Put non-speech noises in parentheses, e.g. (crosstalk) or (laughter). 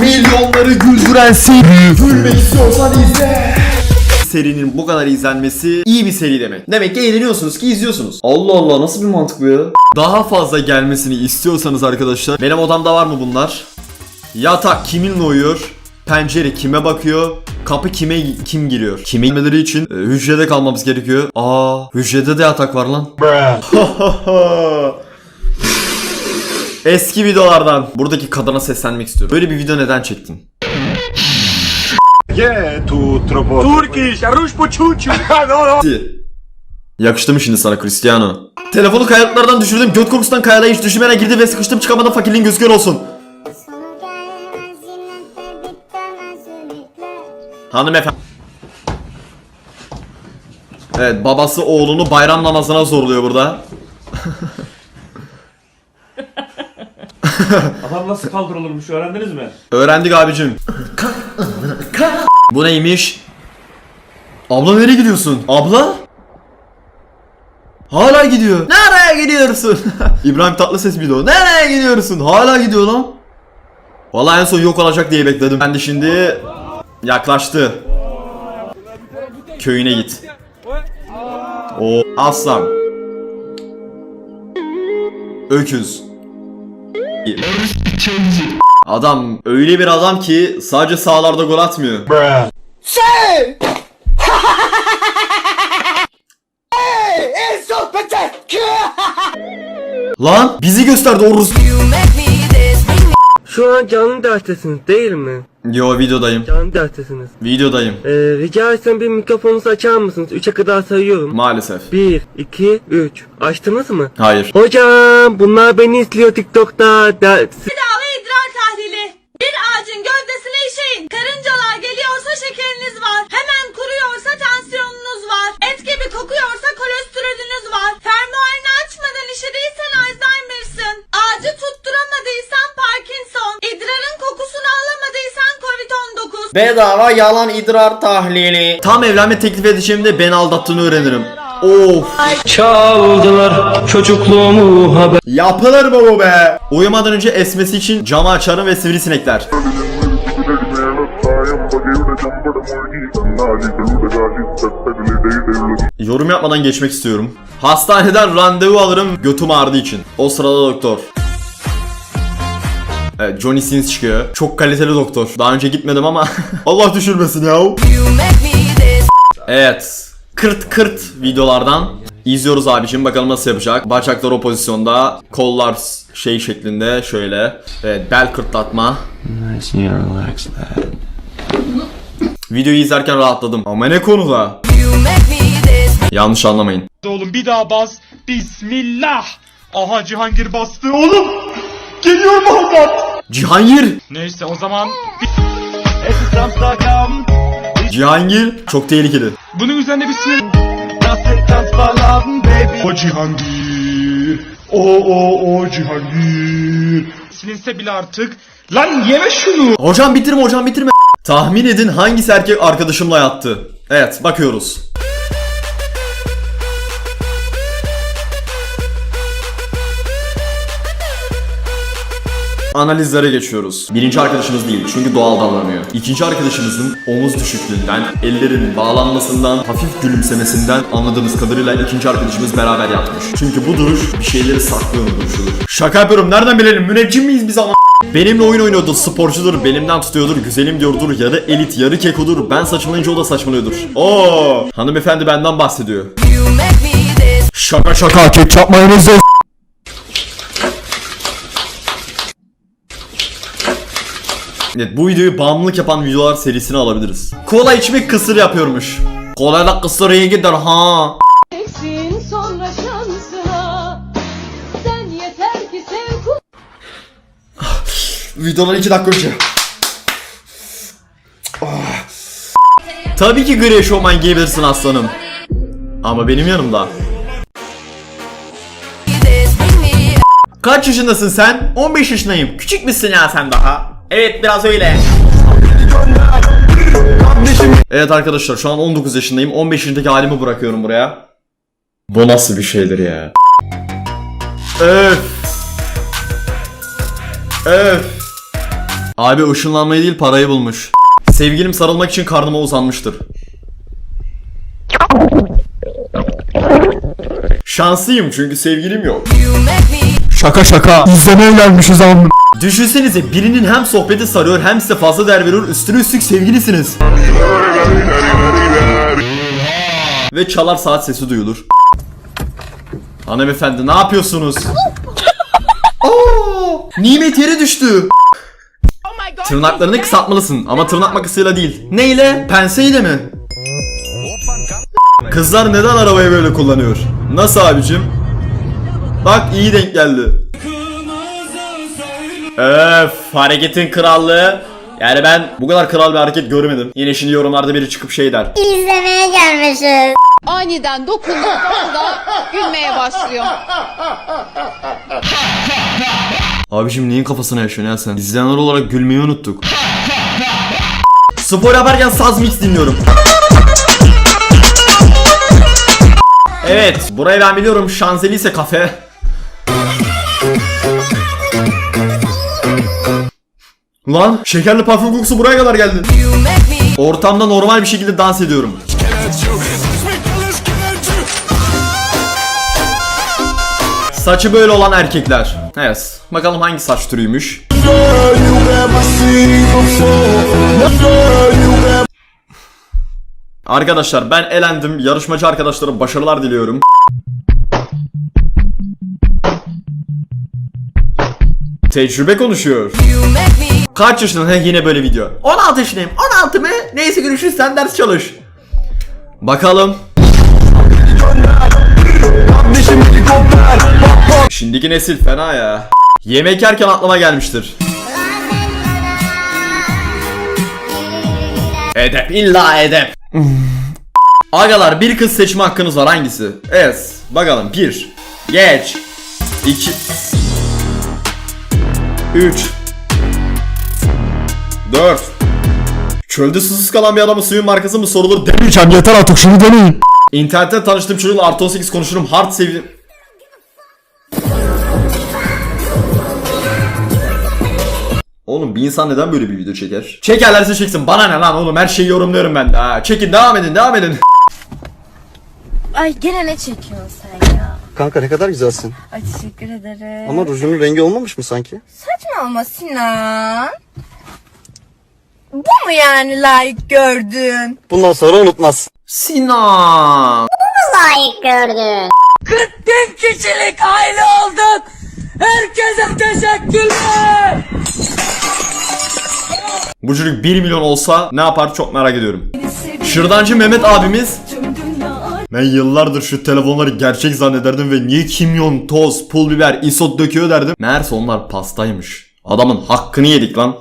Milyonları güldüren seri. Gülme istiyorsan izle. Serinin bu kadar izlenmesi iyi bir seri demek. Demek ki eğleniyorsunuz ki izliyorsunuz. Allah Allah nasıl bir mantık bu ya? Daha fazla gelmesini istiyorsanız arkadaşlar benim odamda var mı bunlar? Yatak kiminle uyuyor? Pencere kime bakıyor? Kapı kime kim giriyor? Kime girmeleri için e, hücrede kalmamız gerekiyor. Aa, hücrede de yatak var lan. (laughs) Eski videolardan buradaki kadına seslenmek istiyorum. Böyle bir video neden çektin? Gdzie tu robot? Turkish, a rusz po ciuciu! no, no. Yakıştı mı şimdi sana Cristiano? Telefonu kayalıklardan düşürdüm. Göt kokusundan kayada hiç düşünmeden girdi ve sıkıştım çıkamadım fakirliğin olsun. De bitmez ümitler. Hanımefendi. Evet babası oğlunu bayram namazına zorluyor burada. (laughs) Adam nasıl kaldırılırmış öğrendiniz mi? Öğrendik abicim. Bu neymiş? Abla nereye gidiyorsun? Abla? Hala gidiyor. Nereye gidiyorsun? (laughs) İbrahim Tatlıses bir de o. Nereye gidiyorsun? Hala gidiyor lan. Vallahi en son yok olacak diye bekledim. Ben de şimdi yaklaştı. Köyüne git. O aslan. Öküz. Adam öyle bir adam ki sadece sahalarda gol atmıyor. Lan bizi gösterdi o Rus. Şu an canlı derstesiniz değil mi? Yo videodayım. Canlı derstesiniz. Videodayım. Ee, rica etsem bir mikrofonunuzu açar mısınız? 3'e kadar sayıyorum. Maalesef. 1, 2, 3. Açtınız mı? Hayır. Hocam bunlar beni izliyor TikTok'ta. Der- Bedava yalan idrar tahlili. Tam evlenme teklif edeceğimde beni aldattığını öğrenirim. Of. Çaldılar çocukluğumu haber. Yapılır mı bu be? Uyumadan önce esmesi için camı açarım ve sivrisinekler. Yorum yapmadan geçmek istiyorum. Hastaneden randevu alırım götüm ağrıdığı için. O sırada doktor. Evet Johnny Sins çıkıyor. Çok kaliteli doktor. Daha önce gitmedim ama (laughs) Allah düşürmesin ya. Evet. Kırt kırt videolardan izliyoruz abicim. Bakalım nasıl yapacak. Bacaklar o pozisyonda. Kollar şey şeklinde şöyle. Evet bel kırtlatma. Videoyu izlerken rahatladım. Ama ne konuda? Yanlış anlamayın. Oğlum bir daha bas. Bismillah. Aha Cihangir bastı oğlum. Geliyor Muhammed. Cihangir! Neyse o zaman Cihangir çok tehlikeli. bunun üzerine bir sinir. O Cihangir. O o o Cihangir. Silinse bile artık. Lan yeme şunu. Hocam bitirme hocam bitirme. Tahmin edin hangisi erkek arkadaşımla yattı? Evet bakıyoruz. Analizlere geçiyoruz. Birinci arkadaşımız değil çünkü doğal davranıyor. İkinci arkadaşımızın omuz düşüklüğünden, ellerin bağlanmasından, hafif gülümsemesinden anladığımız kadarıyla ikinci arkadaşımız beraber yatmış. Çünkü bu duruş bir şeyleri saklıyor duruşudur. Şaka yapıyorum nereden bilelim müneccim miyiz biz ama? Benimle oyun oynuyordur, sporcudur, belimden tutuyordur, güzelim diyordur, yarı elit, yarı kekodur, ben saçmalayınca o da saçmalıyordur. Oo, hanımefendi benden bahsediyor. Şaka şaka ketçap mayonez Evet bu videoyu bağımlılık yapan videolar serisine alabiliriz. Kola içmek kısır yapıyormuş. Kolayla kısır iyi gider ha. (sighs) Videodan 2 dakika önce. Ah. (sighs) Tabii ki gri eşofman giyebilirsin aslanım. Ama benim yanımda. Kaç yaşındasın sen? 15 yaşındayım. Küçük müsün ya sen daha? Evet biraz öyle. Evet arkadaşlar şu an 19 yaşındayım. 15 yaşındaki halimi bırakıyorum buraya. Bu nasıl bir şeydir ya? Öf. Öf. Abi ışınlanmayı değil parayı bulmuş. Sevgilim sarılmak için karnıma uzanmıştır. Şanslıyım çünkü sevgilim yok. Şaka şaka. İzlemeye gelmişiz abi. Düşünsenize birinin hem sohbeti sarıyor hem size fazla değer veriyor üstüne üstlük sevgilisiniz. Ve çalar saat sesi duyulur. Hanımefendi ne yapıyorsunuz? (laughs) Oo, nimet yere düştü. Tırnaklarını kısaltmalısın ama tırnak makasıyla değil. Neyle? Penseyle mi? Kızlar neden arabayı böyle kullanıyor? Nasıl abicim? Bak iyi denk geldi. Öf hareketin krallığı. Yani ben bu kadar kral bir hareket görmedim. Yine şimdi yorumlarda biri çıkıp şey der. İzlemeye gelmişiz. Aniden dokunduğunda gülmeye başlıyor. Abicim neyin kafasına yaşıyorsun ya sen? İzleyenler olarak gülmeyi unuttuk. Spor yaparken saz mix dinliyorum. Evet, burayı ben biliyorum. Şanzelize kafe. Lan şekerli parfüm kokusu buraya kadar geldi. Ortamda normal bir şekilde dans ediyorum. Saçı böyle olan erkekler. Evet. Bakalım hangi saç türüymüş. Arkadaşlar ben elendim. Yarışmacı arkadaşlara başarılar diliyorum. Tecrübe konuşuyor. Kaç yaşındasın? He yine böyle video. 16 yaşındayım. 16 mı? Neyse görüşürüz sen ders çalış. Bakalım. Şimdiki nesil fena ya. Yemek yerken aklıma gelmiştir. Edep illa edep. Agalar bir kız seçme hakkınız var hangisi? Evet bakalım bir Geç 2 3 4 Çölde susuz kalan bir adamın suyun markası mı sorulur demeyeceğim yeter artık şunu deneyin. İnternetten tanıştığım çocuğun artı 18 konuşurum hard sevdim. Oğlum bir insan neden böyle bir video çeker? Çekerlerse çeksin bana ne lan oğlum her şeyi yorumluyorum ben. Ha, çekin devam edin devam edin. Ay gene ne çekiyorsun sen ya? Kanka ne kadar güzelsin. Ay teşekkür ederim. Ama rujunun rengi olmamış mı sanki? Saçma ama Sinan. Mu yani layık gördün? Bundan sonra unutmaz. Sinan. Layık gördün. Bin kişilik aile olduk. Herkese teşekkürler. Bu çocuk 1 milyon olsa ne yapar çok merak ediyorum. Şırdancı Mehmet abimiz ben yıllardır şu telefonları gerçek zannederdim ve niye kimyon, toz, pul biber, isot döküyor derdim. Meğerse onlar pastaymış. Adamın hakkını yedik lan.